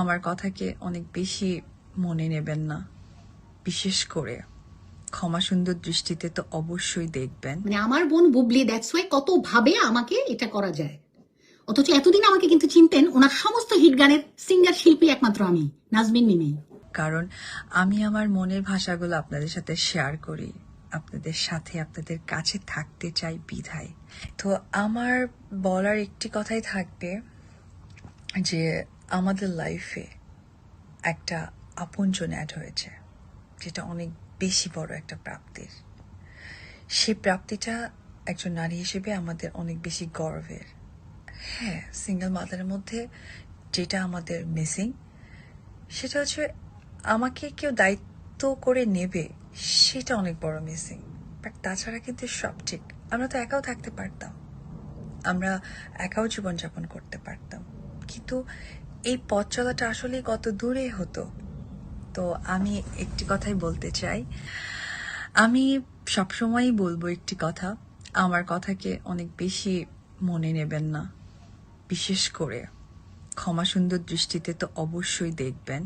আমার কথাকে অনেক বেশি মনে নেবেন না। বিশেষ করে ক্ষমা সুন্দর দৃষ্টিতে তো অবশ্যই দেখবেন। মানে আমার বোন বুবলি দ্যাটস ওয়াই কত ভাবে আমাকে এটা করা যায়। অথচ এতদিন আমাকে কিন্তু চিনতেন ওনার সমস্ত হিট গানের সিঙ্গার শিল্পী একমাত্র আমি নাজমিন মিমি। কারণ আমি আমার মনের ভাষাগুলো আপনাদের সাথে শেয়ার করি আপনাদের সাথে আপনাদের কাছে থাকতে চাই বিধায়। তো আমার বলার একটি কথাই থাকবে যে আমাদের লাইফে একটা আপনজন অ্যাড হয়েছে, যেটা অনেক বেশি বড় একটা প্রাপ্তির। সে প্রাপ্তিটা একজন নারী হিসেবে আমাদের অনেক বেশি গর্বের। হ্যাঁ সিঙ্গেল মাদারের মধ্যে যেটা আমাদের মিসিং সেটা হচ্ছে আমাকে কেউ দায়িত্ব করে নেবে, সেটা অনেক বড় মিসিং বাট তাছাড়া কিন্তু সব ঠিক। আমরা তো একাও থাকতে পারতাম। আমরা একাও জীবনযাপন করতে পারতাম। কিন্তু এই পথ চলাটা আসলে কত দূরে হতো। তো আমি একটি কথাই বলতে চাই। আমি সবসময়ই বলব একটি কথা, আমার কথাকে অনেক বেশি মনে নেবেন না। বিশেষ করে ক্ষমা সুন্দর দৃষ্টিতে তো অবশ্যই দেখবেন।